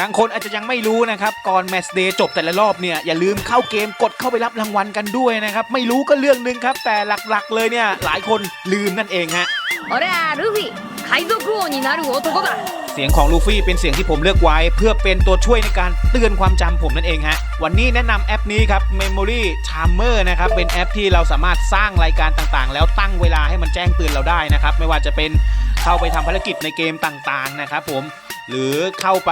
บางคนอาจจะยังไม่รู้นะครับ ก่อนแมตช์เดย์จบแต่ละรอบเนี่ย อย่าลืมเข้าเกมกดเข้าไปรับรางวัลกันด้วยนะครับ ไม่รู้ก็เรื่องหนึ่งครับ แต่หลักๆเลยเนี่ย หลายคนลืมนั่นเองฮะ 俺はルフィ海賊王になる男だ เสียงของลูฟี่เป็นเสียงที่ผมเลือกไว้ เพื่อเป็นตัวช่วยในการเตือนความจำผมนั่นเองฮะ วันนี้แนะนำแอปนี้ครับ Memory Charmer นะครับ เป็นแอปที่เราสามารถสร้างรายการต่างๆ แล้วตั้งเวลาให้มันแจ้งเตือนเราได้นะครับ ไม่ว่าจะเป็นเข้าไปทำภารกิจในเกมต่างๆนะครับผม หรือเข้าไป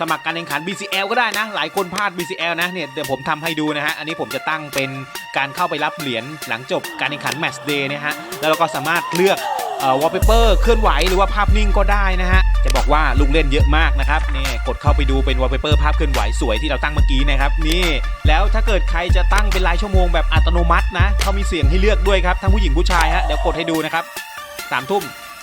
สมัครการแข่งขัน BCL ก็ได้นะ หลายคนพลาด BCL นะเนี่ยเดี๋ยวผมทำให้ดูนะฮะ อันนี้ผมจะตั้งเป็นการเข้าไปรับเหรียญหลังจบการแข่งขัน Match Day นะฮะ แล้วเราก็สามารถเลือกเอ่อ wallpaper เคลื่อนไหวหรือว่าภาพนิ่งก็ได้นะฮะ จะบอกว่าลูกเล่นเยอะมากนะครับนี่กดเข้าไปดูเป็น wallpaper ภาพเคลื่อนไหวสวยที่เราตั้งเมื่อกี้นะครับนี่แล้วถ้าเกิดใครจะตั้งเป็นรายชั่วโมงแบบอัตโนมัตินะเขามีเสียงให้เลือกด้วยครับทั้งผู้หญิงผู้ชายฮะเดี๋ยวกดให้ดูนะครับสามทุ่ม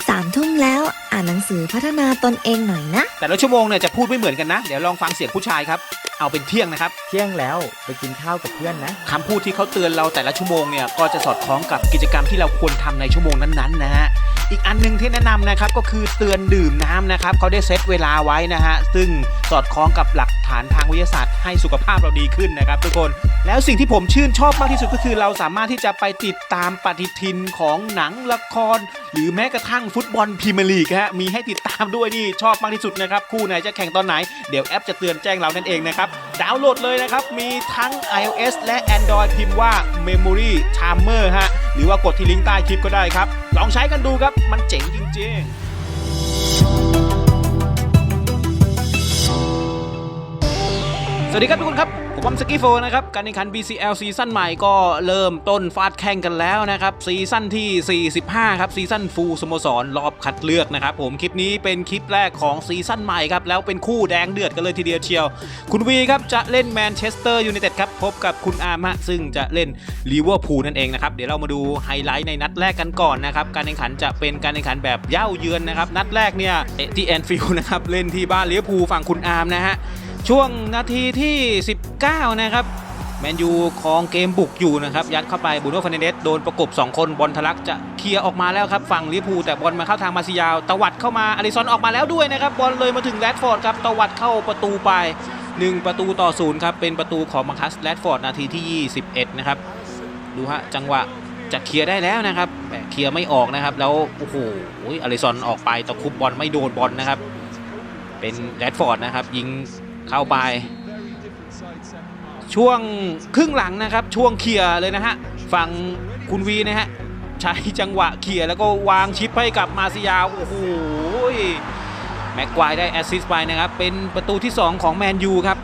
สามทุ่มแล้วอ่านหนังสือพัฒนาตนเองหน่อยนะ แต่ละชั่วโมงเนี่ยจะพูดไม่เหมือนกันนะ เดี๋ยวลองฟังเสียงผู้ชายครับ เอาเป็นเที่ยงนะครับเที่ยงแล้วไปกินข้าวกับเพื่อนนะ คำพูดที่เขาเตือนเราแต่ละชั่วโมงเนี่ยก็จะสอดคล้องกับกิจกรรมที่เราควรทำในชั่วโมงนั้นๆนะฮะ อีกอันหนึงที่แนะนำนะครับก็คือเตือนดื่มน้ำนะครับเขาได้เซตเวลาไว้นะฮะซึ่งสอดคล้องกับหลักฐานทางวิทยาศาสตร์ให้สุขภาพเราดีขึ้นนะครับทุกคนแล้วสิ่งที่ผมชื่นชอบมากที่สุดก็คือ เราสามารถที่จะไปติดตามปฏิทินของหนังละคร หรือแม้กระทั่งฟุตบอลพรีเมียร์ลีกฮะมีให้ติดตามด้วยนี่ชอบมากที่สุดนะครับคู่ไหนจะแข่งตอนไหนเดี๋ยวแอปจะเตือนแจ้งเรานั่นเองนะครับดาวน์โหลดเลยนะครับมีทั้ง iOS และ Android พิมพ์ว่า Memory Charmer ฮะหรือว่ากดที่ลิงก์ใต้คลิปก็ได้ครับลองใช้กันดูครับมันเจ๋งจริง ๆ สวัสดีครับทุกคนครับ ผมวัมสกีโฟนะครับ การแข่งขัน BCL ซีซั่นใหม่ก็เริ่มต้นฟาดแข่งกันแล้วนะครับ ซีซั่นที่ 45 ครับ ซีซั่นฟูลสโมสรรอบคัดเลือกนะครับ ผมคลิปนี้เป็นคลิปแรกของซีซั่นใหม่ครับ แล้วเป็นคู่แดงเดือดกันเลยทีเดียวเชียว คุณวีครับ จะเล่นแมนเชสเตอร์ยูไนเต็ดครับ พบกับคุณอาร์มฮะซึ่งจะเล่นลิเวอร์พูลนั่นเองนะครับ เดี๋ยวเรามาดูไฮไลท์ในนัดแรกกันก่อนนะครับ การแข่งขันจะเป็นการแข่งขันแบบเย่าเยือนนะครับ นัดแรกเนี่ยเตะที่แอนฟิลด์นะครับ เล่นที่บ้านลิเวอร์พูลฝั่งคุณอาร์มนะฮะ ช่วงนาทีที่ 19 นะครับแมนยูครองเกมบุกอยู่นะครับยัดเข้าไปบูโน่ฟาร์นเดสโดนประกบ 2 คนบอลทะลักจะเคลียร์ออกมาแล้วครับฝั่งลิเวอร์พูแต่บอลมาเข้าทางมาซิยาวตวัดเข้ามาอลิซอนออกมาแล้วด้วยนะครับบอลเลยมาถึงแรดฟอร์ดครับตวัดเข้าประตูไป 1 ประตูต่อศูนย์ครับเป็นประตูของมาคัสแรดฟอร์ดนาทีที่ 21 นะครับดูฮะจังหวะจะเคลียร์ได้แล้วนะครับแต่เคลียร์ไม่ออกนะครับแล้วโอ้โหอลิซอนออกไปตะคุบบอลไม่โดนบอลนะครับเป็นแรดฟอร์ดนะครับยิง เข้าไป ช่วงครึ่งหลังนะครับช่วงเคลียร์เลยนะฮะฝั่งคุณวีนะฮะใช้จังหวะเคลียร์แล้วก็วางชิปให้กับมาซิยาโอ้โหแม็กควายได้แอสซิสต์ไปนะครับเป็นประตูที่ 2 ของแมนยูครับ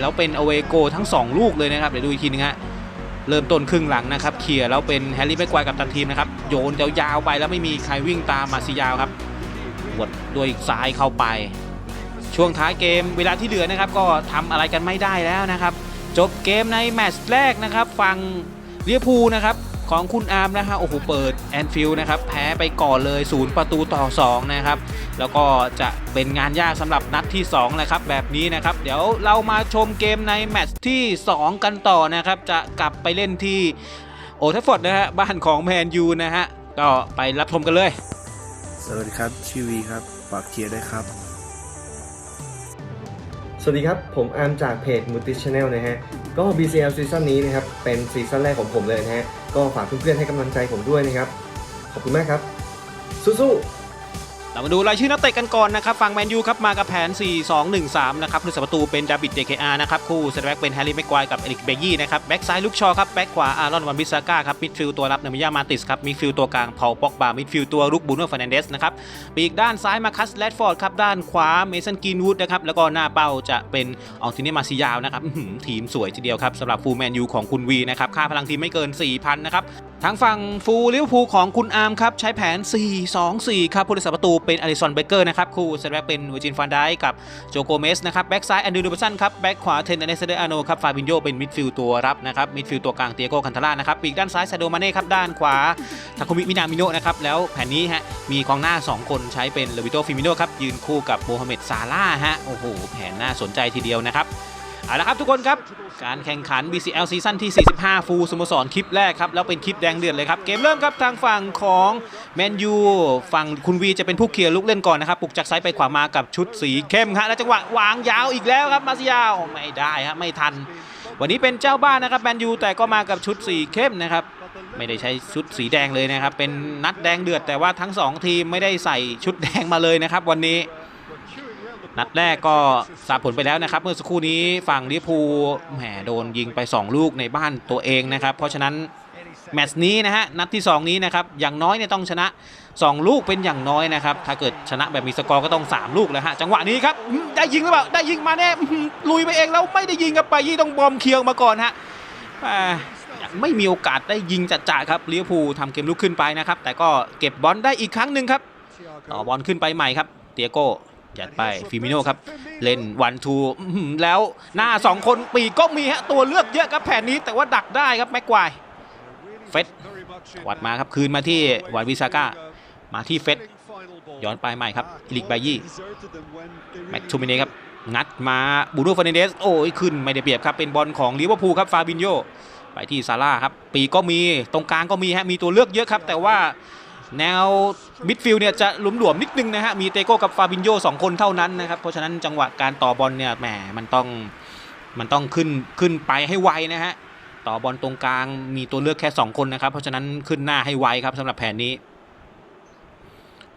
แล้วเป็นอเวโกทั้ง 2 ลูกเลยนะครับเดี๋ยวดูอีกทีนึงฮะเริ่มต้นครึ่งหลังนะครับเคลียร์แล้วเป็นแฮร์รี่แม็กควายกับตันทีมนะครับโยนยาวๆไปแล้วไม่มีใครวิ่งตามมาซิยาครับวดด้วยซ้ายเข้าไป ช่วงท้ายเกมเวลาที่เหลือนะครับก็ทำอะไรกันไม่ได้แล้วนะครับ จบเกมในแมตช์แรกนะครับฝั่งเลียพูนะครับของคุณอาร์มนะฮะโอ้โหเปิดแอนฟิลด์นะครับแพ้ไปก่อนเลยศูนย์ประตูต่อ2นะครับแล้วก็จะเป็นงานยากสำหรับนัดที่2นะครับแบบนี้นะครับ เดี๋ยวเรามาชมเกมในแมตช์ที่ 2 กันต่อนะครับ จะกลับไปเล่นที่โอทัฟฟอร์ดนะฮะบ้านของแมนยูนะฮะก็ไปรับชมกันเลย สวัสดีครับชื่อวีครับฝากเชียร์ด้วยครับ วัสดีครับ ผมอาร์มจากเพจมูติชแนลนะฮะ ก็ BCL ซีซั่นนี้นะครับ เป็นซีซั่นแรกของผมเลยนะฮะ ก็ฝากเพื่อนๆให้กำลังใจผมด้วยนะครับ ขอบคุณมากครับ สู้ๆ เรามาดูรายชื่อนักเตะกันก่อนนะครับฝั่งแมนยูครับมากับแผน 4-2-1-3 นะครับผู้สาประตูเป็นดาวิดเดเคอาร์นะครับคู่เซนเตแบ็กเป็นแฮร์รี่แม็กควายกับเอริกเบยี่นะครับแบ็กซ้ายลุกชอครับแบ็กขวาอารอนวันบิสซาก้าครับมิดฟิลด์ตัวรับเนมิยามาติสครับมิดฟิลด์ตัวกลางพอลป็อกบามิดฟิลด์ตัวลุกบูโน่ฟาร์นันเดสนะครับปีกด้านซ้ายมาคัสแรดฟอร์ดครับด้านขวาเมสันกินวูดนะครับแล้วก็หน้าเป้าจะเป็นอองติเนมาซิยาวนะครับทีมสวยทีเดียวครับสำหรับฟูลแมนยูของคุณวีนะครับค่าพลังทีมไม่เกิน 4,000นะครับทางฝั่งฟูลิเวอร์พูลของคุณอาร์มครับใช้แผน 4-2-4 ครับผู้รักษาประตูเป็นอลิสันเบเกอร์นะครับคู่เซนแบ็กเป็นวอร์จินฟานได้กับโจโกเมสนะครับแบ็กซ้ายแอนดรูเดอร์สันครับแบ็กขวาเทนเนสเดอาโนครับฟาบินโยเป็นมิดฟิลด์ตัวรับนะครับมิดฟิลด์ตัวกลางเตียโกคันทาร่านะครับปีกด้านซ้ายซาโดมาเน่ครับด้านขวาทาคุมิมินามิโนะนะครับแล้วแผนนี้ฮะมีกองหน้า 2 คนใช้เป็นเลวิโตฟิมิโนครับยืนคู่กับโมฮัมเหม็ดซาร่าฮะโอ้โหแผนน่าสนใจทีเดียวนะครับ เอาละครับทุกคนครับ การแข่งขัน BCL ซีซั่นที่ 45 ฟูลสโมสรคลิปแรกครับ แล้วเป็นคลิปแดงเดือดเลยครับ เกมเริ่มครับทางฝั่งของแมนยูฝั่งคุณวีจะเป็นผู้เคลียร์ลุกเล่นก่อนนะครับปลุกจากซ้ายไปขวามากับชุดสีเข้มฮะแล้วจังหวะวางยาวอีกแล้วครับมาซิยาวไม่ได้ฮะไม่ทัน วันนี้เป็นเจ้าบ้านนะครับแมนยูแต่ก็มากับชุดสีเข้มนะครับไม่ได้ใช้ชุดสีแดงเลยนะครับเป็นนัดแดงเดือดแต่ว่าทั้งสองทีมไม่ได้ใส่ชุดแดงมาเลยนะครับวันนี้ นัดแรกก็ทราบผลไปแล้วนะครับ เมื่อสักครู่นี้ฝั่งลิพูแหมโดนยิงไป 2 ลูกในบ้านตัวเองนะครับ เพราะฉะนั้นแมตช์นี้นะฮะนัดที่ 2 นี้นะครับอย่างน้อยเนี่ยต้องชนะ 2 ลูกเป็นอย่างน้อยนะครับ ถ้าเกิดชนะแบบมีสกอร์ก็ต้อง 3 ลูกแล้วฮะจังหวะนี้ครับได้ยิงหรือเปล่าได้ยิงมาแน่ลุยไปเองแล้วไม่ได้ยิงครับไปยี่ต้องบอมเคียวมาก่อนฮะไม่มีโอกาสได้ยิงจัดๆครับลิเวอร์พูลทำเกมลุกขึ้นไปนะครับ แต่ก็เก็บบอลได้อีกครั้งหนึ่งครับต่อบอลขึ้นไปใหม่ครับเตียโก้ จัดไปฟิมิโนครับ เล่นวันทูแล้วหน้า 2 คนปีกก็มีฮะตัวเลือกเยอะครับแผนนี้แต่ว่าดักได้ครับแม็กควายเฟสวัดมาครับคืนมาที่วันวิซาก้ามาที่เฟสย้อนไปใหม่ครับอิลิกไบยี่แม็กทูมิเน่ครับงัดมาบูโน่ฟาร์นเดสโอ้ยขึ้นไม่ได้เปรียบครับเป็นบอลของลิเวอร์พูลครับฟาบินโยไปที่ซาร่าครับปีกก็มีตรงกลางก็มีฮะมีตัวเลือกเยอะครับ แต่ว่า แนวมิดฟิลด์เนี่ยจะหลวมๆนิดนึงนะฮะมีเตโก้กับฟาบินโยสองคนเท่านั้นนะครับเพราะฉะนั้นจังหวะการต่อบอลเนี่ยแหมมันต้องมันต้องขึ้นขึ้นไปให้ไวนะฮะต่อบอลตรงกลางมีตัวเลือกแค่ 2 คนนะครับ เพราะฉะนั้นขึ้นหน้าให้ไวครับสำหรับแผนนี้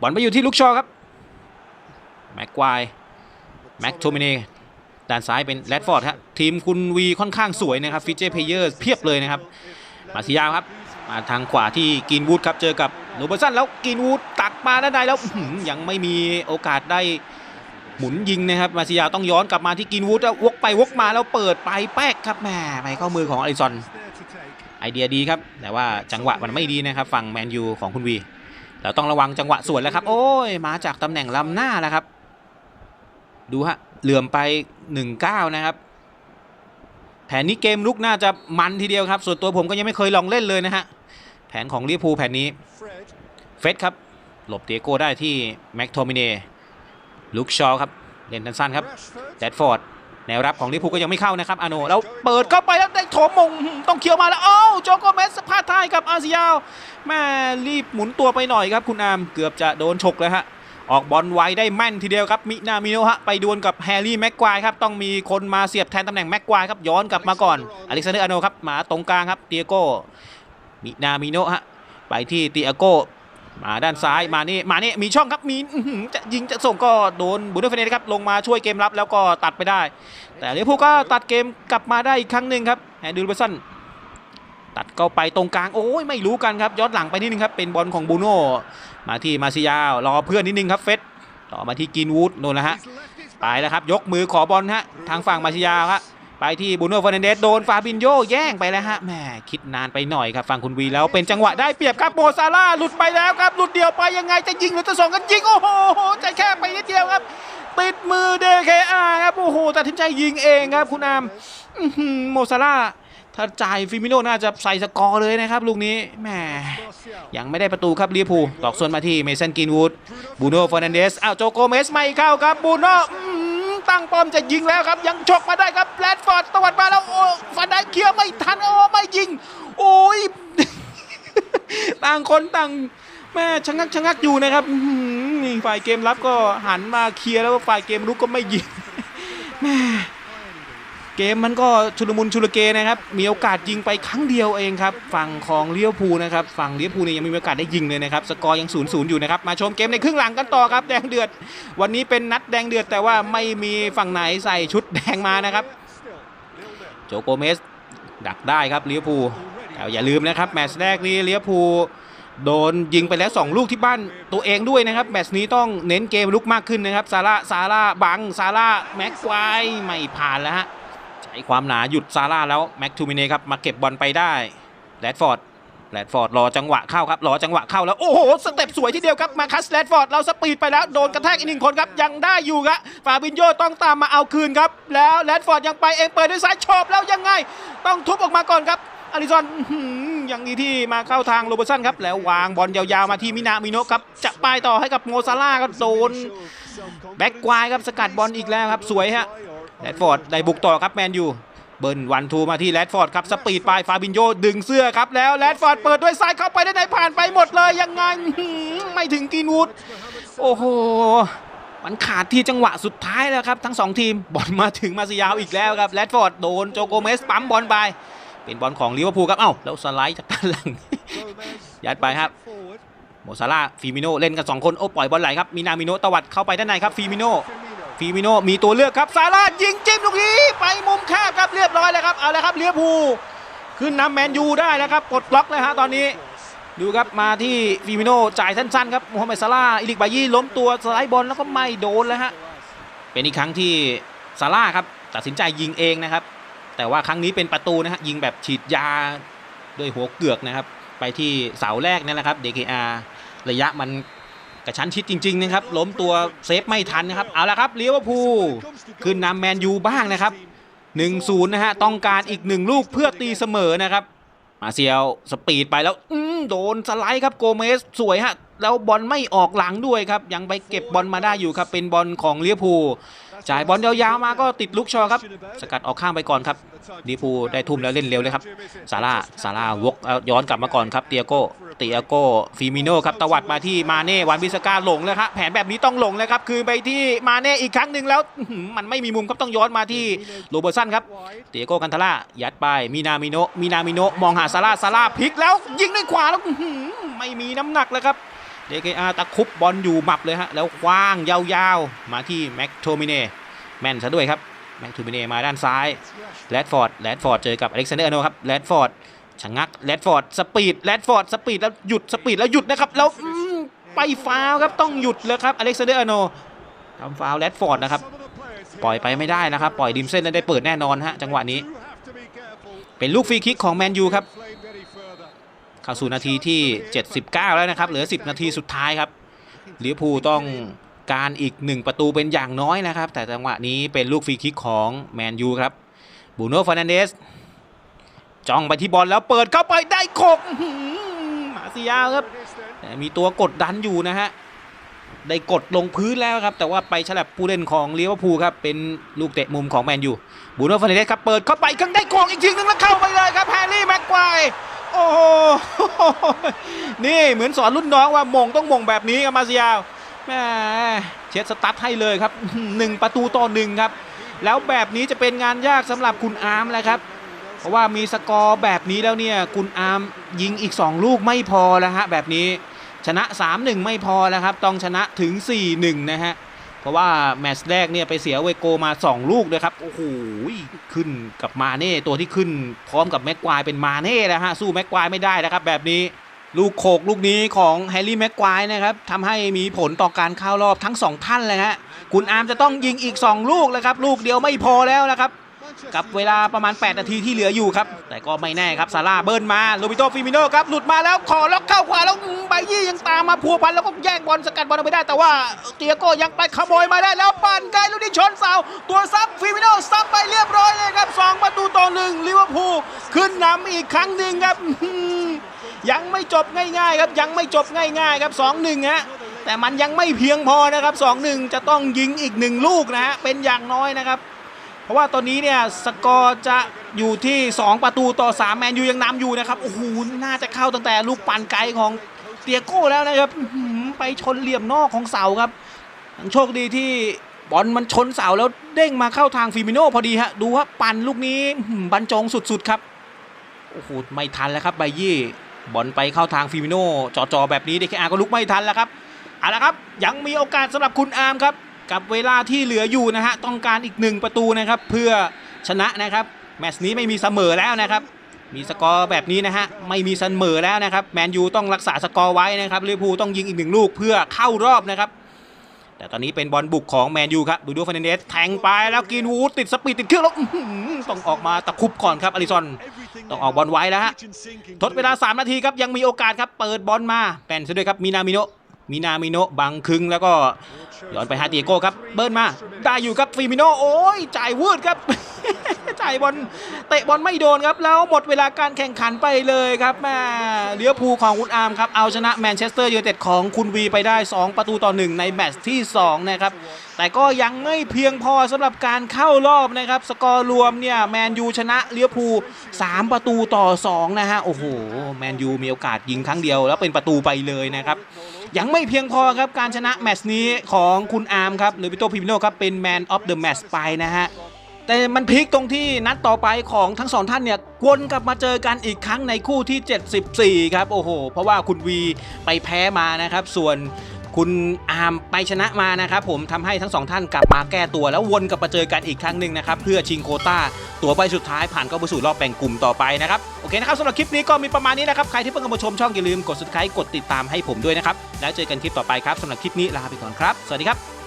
บอลไปอยู่ที่ลูกชอครับแม็กควายแม็กโทมิเน่ด้านซ้ายเป็นแรดฟอร์ดครับทีมคุณวีค่อนข้างสวยนะครับฟิเจเพเยอร์เพียบเลยนะครับ มาซิยาครับ มาทางขวาที่กรีนวูดครับเจอกับ โรเบอร์สันแล้วกรีนวูดตักมาด้านในแล้วยังไม่มีโอกาสได้หมุนยิงนะครับมาซิยาต้องย้อนกลับมาที่กรีนวูดแล้ววกไปวกมาแล้วเปิดไปแป๊กครับแหมไปเข้ามือของอลิซอนไอเดียดีครับ แต่ว่าจังหวะมันไม่ดีนะครับฝั่งแมนยูของคุณวีแล้วต้องระวังจังหวะสวนแล้วครับ โอ้ยมาจากตำแหน่งลำหน้าแล้วครับ ดูฮะเหลื่อมไป 1-9 นะครับ แผนนี้เกมลุกน่าจะมันทีเดียวครับ ส่วนตัวผมก็ยังไม่เคยลองเล่นเลยนะฮะ แผนของลิเวอร์พูลแผนนี้ เฟสครับ หลบเตียโก้ได้ที่แม็กโทมิเน่ลุกชอครับ เล่นสั้นๆครับแดดฟอร์ดแนวรับของลิเวอร์พูลก็ยังไม่เข้านะครับอาโนแล้วเปิดเข้าไปแล้วได้โถมมงต้องเคี้ยวมาแล้วโอ้าวโจโกเมสพลาดท่ายกับอาซิยาวแม่รีบหมุนตัวไปหน่อยครับคุณอามเกือบจะโดนฉกแล้วฮะออกบอลไวได้แม่นทีเดียวครับมินามิโนะฮะไปดวลกับแฮร์รี่แม็กควายครับต้องมีคนมาเสียบแทนตำแหน่งแม็กควายครับย้อนกลับมาก่อนอเล็กซานเดอร์อาโนครับมาตรงกลางครับเตียโก้ มินามิโนะฮะไปที่เตียโก้มาด้านซ้ายมานี่มานี่มีช่องครับมีจะยิงจะส่งก็โดนบูโนเฟเนสครับลงมาช่วยเกมรับแล้วก็ตัดไปได้ แต่ลิเวอร์พูลก็ตัดเกมกลับมาได้อีกครั้งหนึ่งครับแฮร์ดูลเบสันตัดเข้าไปตรงกลางโอ้ยไม่รู้กันครับย้อนหลังไปนิดนึงครับเป็นบอลของบูโน่มาที่มาซิยาวรอเพื่อนนิดนึงครับเฟสต่อมาที่กินวูดโน่นแล้วฮะไปแล้วครับยกมือขอบอลฮะทางฝั่งมาชิยาครับ ไปที่บูโน่เฟร์นันเดสโดนฟาบินโยแย่งไปแล้วฮะแหมคิดนานไปหน่อยครับฝั่งคุณวีแล้วเป็นจังหวะได้เปรียบครับโมซาร่าหลุดไปแล้วครับหลุดเดียวไปยังไงจะยิงหรือจะส่งกันยิงโอ้โหใจแคบไปนิดเดียวครับติดมือเดคอาครับโอ้โหตัดสินใจยิงเองครับคุณอามโมซาร่าถ้าจ่ายฟิมิโน่น่าจะใส่สกอร์เลยนะครับลูกนี้แหมยังไม่ได้ประตูครับลิเวอร์พูลตอกส่วนมาที่เมสันกินวูดบูโน่ฟอร์นันเดสอ้าวโจโกเมสไม่เข้าครับบูโน่ ตั้งป้อมจะยิงแล้วครับ ยังฉกมาได้ครับแรดฟอร์ดตวัดมาแล้วโอ้ฟันได้เคลียร์ไม่ทันโอ้ไม่ยิง โอ้ยต่างคนต่างแม่ชะงักชะงักอยู่นะครับนี่ฝ่ายเกมรับก็หันมาเคลียร์แล้วฝ่ายเกมรุกก็ไม่ยิงแม่ เกมมันก็ชุลมุนชุลเกนะครับ มีโอกาสยิงไปครั้งเดียวเองครับ ฝั่งของเลี้ยวภูนะครับ ฝั่งเลี้ยวภูเนี่ยยังมีโอกาสได้ยิงเลยนะครับ สกอร์ยังศูนย์ศูนย์อยู่นะครับ มาชมเกมในครึ่งหลังกันต่อครับ แดงเดือด วันนี้เป็นนัดแดงเดือดแต่ว่าไม่มีฝั่งไหนใส่ชุดแดงมานะครับ โจโกเมสดักได้ครับเลี้ยวภูแต่อย่าลืมนะครับแมตช์แรกนี้เลี้ยวภูโดนยิงไปแล้ว 2 ลูกที่บ้านตัวเองด้วยนะครับแมตช์นี้ต้องเน้นเกมลุกมากขึ้นนะครับซาร่าซาร่าบังซาร่าแม็กควายไม่ผ่านแล้วฮะ ใช้ความหนาหยุดซาร่าแล้วแม็กทูมิเน่ครับมาเก็บบอลไปได้แรดฟอร์ดแรดฟอร์ดรอจังหวะเข้าครับรอจังหวะเข้าแล้วโอ้โหสเต็ปสวยทีเดียวครับมาคัสแรดฟอร์ดเราสปีดไปแล้วโดนกระแทกอีกหนึ่งคนครับยังได้อยู่ครับฟาบินโยต้องตามมาเอาคืนครับแล้วแรดฟอร์ดยังไปเองเปิดด้วยซ้ายชอบแล้วยังไง ต้องทุบออกมาก่อนครับอลิซอนอย่างนี้ที่มาเข้าทางโรเบอร์สันครับแล้ววางบอลยาวๆมาที่มินามิโนะครับจะไปต่อให้กับโมซาร่าก็โดนแบ็กควายครับสกัดบอลอีกแล้วครับสวยฮะ แรดฟอร์ดได้บุกต่อครับแมนยูเบิร์นวันทูมาที่แรดฟอร์ดครับสปีดไปฟาบินโยดึงเสื้อครับแล้วแรดฟอร์ดเปิดด้วยซ้ายเข้าไปได้ไหนผ่านไปหมดเลยยังไงไม่ถึงกรีนวูดโอ้โหมันขาดที่จังหวะสุดท้ายแล้วครับ ทั้งสองทีมบอลมาถึงมาซิยาวอีกแล้วครับแรดฟอร์ดโดนโจโกเมสปั๊มบอลไป เป็นบอลของลิเวอร์พูลครับเอ้าแล้วสไลด์จากด้านหลัง ยัดไปครับโมซาร่าฟีมิโนเล่นกัน 2 คนโอ้ปล่อยบอลไหลครับมีนามิโนตวัดเข้าไปด้านในครับฟีมิโน ฟีมิโนมีตัวเลือกครับซาร่าห์ยิงจิ้มลูกนี้ไปมุมแคบครับเรียบร้อยเลยครับเอาลยครับเลียพูขึ้นนำแมนยูได้แล้วครับปลดล็อกเลยฮะตอนนี้ ดูครับมาที่ฟีมิโนจ่ายสั้นๆครับโมฮัมเหม็ดซาร่าห์อิลิกบายี่ล้มตัวสไลด์บอลแล้วก็ไม่โดนแล้วฮะเป็นอีกครั้งที่ซาร่าห์ครับตัดสินใจยิงเองนะครับ แต่ว่าครั้งนี้เป็นประตูนะฮะยิงแบบฉีดยาด้วยหัวเกือกนะครับ ไปที่เสาแรกนั่นแหละครับ DKR ระยะมัน กระชั้นชิดจริง ๆ นะครับ ล้มตัวเซฟไม่ทันนะครับ เอาละครับเลี้ยวภูขึ้นนำแมนยูบ้างนะครับ 1-0 นะฮะ ต้องการอีกหนึ่งลูกเพื่อตีเสมอนะครับ มาเซียวสปีดไปแล้ว อืมโดนสไลด์ครับโกเมสสวยฮะ แล้วบอลไม่ออกหลังด้วยครับ ยังไปเก็บบอลมาได้อยู่ครับ เป็นบอลของเลี้ยวภู จ่ายบอลยาวๆมาก็ติดลูกชอครับ สกัดออกข้างไปก่อนครับลิเวอร์พูลได้ทุ่มแล้วเล่นเร็วเลยครับซาร่าซาร่าวกเอาย้อนกลับมาก่อนครับเตียโก้เตียโก้ฟิมิโนครับตวัดมาที่มาเน่วันบิสกาหลงแล้วครับแผนแบบนี้ต้องหลงเลยครับคือไปที่มาเน่อีกครั้งหนึ่งแล้วมันไม่มีมุมครับต้องย้อนมาที่โรเบอร์ตสันครับเตียโก้กันทาร่ายัดไปมีนามิโนมีนามิโนมองหาซาร่าซาร่าพลิกแล้วยิงด้วยขวาแล้วไม่มีน้ำหนักแล้วครับ เดกอาตะคุบบอลอยู่หมับเลยฮะ แล้วคว้างยาวๆ มาที่แม็กโทมิเน่แม่นซะด้วยครับ แม็กโทมิเน่มาด้านซ้ายแรดฟอร์ดแรดฟอร์ดเจอกับอเล็กซานเดอร์โนครับแรดฟอร์ดชะงักแรดฟอร์ดสปีดแรดฟอร์ดสปีดแล้วหยุดสปีดแล้วหยุดนะครับ แล้วไปฟาวครับต้องหยุดเลยครับอเล็กซานเดอร์โนทำฟาวแรดฟอร์ดนะครับ ปล่อยไปไม่ได้นะครับ ปล่อยดิมเส้นแล้วได้เปิดแน่นอนฮะจังหวะนี้ เป็นลูกฟรีคิกของแมนยูครับ เข้าสู่นาทีที่ 79 แล้วนะครับ เหลือ 10 นาทีสุดท้ายครับลิเวอร์พูลต้องการอีก 1 ประตูเป็นอย่างน้อยนะครับ แต่จังหวะนี้เป็นลูกฟรีคิกของแมนยูครับบูโน่ฟานันเดสจ้องไปที่บอลแล้วเปิดเข้าไปได้โขกมาซิยาครับแต่มีตัวกดดันอยู่นะฮะได้กดลงพื้นแล้วครับ แต่ว่าไปฉลับผู้เล่นของเลี้ยวภูครับ เป็นลูกเตะมุมของแมนยูบูโน่ฟานันเดสครับ เปิดเข้าไปข้งได้โขกอีกทีนึงแล้วเข้าไปเลยครับแฮร์รี่แม็กควาย โอ้โหนี่เหมือนสอนรุ่นน้องว่ามงต้องมงแบบนี้ครับมาซิยาแหมเช็ดสตั๊ดให้เลยครับหนึ่งประตูต่อหนึ่งครับ แล้วแบบนี้จะเป็นงานยากสำหรับคุณอาร์มแหละครับ เพราะว่ามีสกอร์แบบนี้แล้วเนี่ยคุณอาร์มยิงอีก 2 ลูกไม่พอแล้วฮะแบบนี้ชนะ 3-1 ไม่พอแล้วครับ ต้องชนะถึง 4-1 นะฮะ เพราะว่าแมตช์แรกเนี่ยไปเสียเวโกมา 2 ลูกเลยครับ โอ้โห ขึ้นกับมาเน่ตัวที่ขึ้น พร้อมกับแม็กควายเป็นมาเน่แล้วฮะ สู้แม็กควายไม่ได้นะครับ แบบนี้ลูกโขกลูกนี้ของแฮร์รี่แม็กควายนะครับทำให้มีผลต่อการเข้ารอบทั้ง 2 ท่านเลยฮะคุณอาร์มจะต้องยิงอีก 2 ลูกเลยครับ ลูกเดียวไม่พอแล้วนะครับ กับเวลาประมาณ 8 นาทีที่เหลืออยู่ครับ แต่ก็ไม่แน่ครับซาร่าเบิร์นมาโรบิโตฟิมิโนครับ หลุดมาแล้วขอล็อกเข้าขวาแล้วอืมใบยี่ยังตามมาพัวพันแล้วก็แย่งบอลสกัดบอลเอาไปได้ แต่ว่าเตียโก้ยังไปขโมยมาได้แล้วปั่นไกลลูกนี้ชนเสาตัวซับฟิมิโนซับไปเรียบร้อยเลยครับ2ประตูต่อหนึ่งลิเวอร์พูลขึ้นนำอีกครั้งหนึ่งครับยังไม่จบง่ายๆครับยังไม่จบง่ายๆครับ2-1ฮะแต่มันยังไม่เพียงพอนะครับ2-1 จะต้องยิงอีกหนึ่งลูกนะฮะเป็นอย่างน้อยนะครับ ราะว่าตอนนี้เนี่ยสกอร์จะอยู่ที่ 2 ประตูต่อ 3 แมนยูยังนำอยู่นะครับโอ้โหน่าจะเข้าตั้งแต่ลูกปั่นไกลของเตียโก้แล้วนะครับไปชนเหลี่ยมนอกของเสาครับยังโชคดีที่บอลมันชนเสาแล้วเด้งมาเข้าทางฟิมิโน่พอดีฮะดูว่าปั่นลูกนี้อื้อหือบรรจงสุดๆครับโอ้โหไม่ทันแล้วครับไบยี่บอลไปเข้าทางฟิมิโน่จ่อๆแบบนี้เดคอาก็ลุกไม่ทันแล้วครับเอาละครับยังมีโอกาสสำหรับคุณอาร์มครับ กับเวลาที่เหลืออยู่นะฮะต้องการอีกหนึ่งประตูนะครับเพื่อชนะนะครับแมตช์นี้ไม่มีเสมอแล้วนะครับ มีสกอร์แบบนี้นะฮะไม่มีเสมอแล้วนะครับแมนยูต้องรักษาสกอร์ไว้นะครับลิเวอร์พูลต้องยิงอีกหนึ่งลูกเพื่อเข้ารอบนะครับแต่ตอนนี้เป็นบอลบุกของแมนยูครับบูดูฟานันเดสแทงไปแล้วกินวูดติดสปีดติดเครื่องแล้วต้องออกมาตะคุบก่อนครับอลิซอนต้องออกบอลไว้แล้วฮะทดเวลา 3 นาทีครับยังมีโอกาสครับเปิดบอลมาแปนซะด้วยครับมีนามิโน มินามิโนะบังคึงแล้วก็ย้อนไปฮาเตียโก้ครับ เบิร์นมา ได้อยู่ครับฟีมิโนโอ้ยจ่ายวืดครับ จ่ายบอลเตะบอลไม่โดนครับ แล้วหมดเวลาการแข่งขันไปเลยครับแม่เลี้ยวภูของคุณอาร์มครับ เอาชนะแมนเชสเตอร์ยูไนเต็ดของคุณวีไปได้ 2 ประตูต่อ 1 ในแมตช์ที่ 2 นะครับ แต่ก็ยังไม่เพียงพอสำหรับการเข้ารอบนะครับ สกอร์รวมเนี่ยแมนยูชนะเลี้ยวภู3 ประตูต่อ 2 นะฮะโอ้โหแมนยูมีโอกาสยิงครั้งเดียว แล้วเป็นประตูไปเลยนะครับ ยังไม่เพียงพอครับการชนะแมตช์นี้ของคุณอาร์มครับหรือพิโตพิมิโนครับเป็นแมนออฟเดอะแมตช์ไปนะฮะแต่มันพลิกตรงที่นัดต่อไปของทั้งสองท่านเนี่ยวนกลับมาเจอกันอีกครั้งในคู่ที่ 74 ครับ โอ้โห เพราะว่าคุณวีไปแพ้มานะครับ ส่วน คุณอาร์มไปชนะมานะครับผมทำให้ทั้งสองท่านกลับมาแก้ตัวแล้ววนกลับมาเจอกันอีกครั้งหนึ่งนะครับเพื่อชิงโคต้า ตัวไปสุดท้ายผ่านเข้าไปสู่รอบแบ่งกลุ่มต่อไปนะครับโอเคนะครับสำหรับคลิปนี้ก็มีประมาณนี้นะครับใครที่เพิ่งเข้ามาชมช่องอย่าลืมกด subscribe กดติดตามให้ผมด้วยนะครับแล้วเจอกันคลิปต่อไปครับสำหรับคลิปนี้ลาไปก่อนครับสวัสดีครับ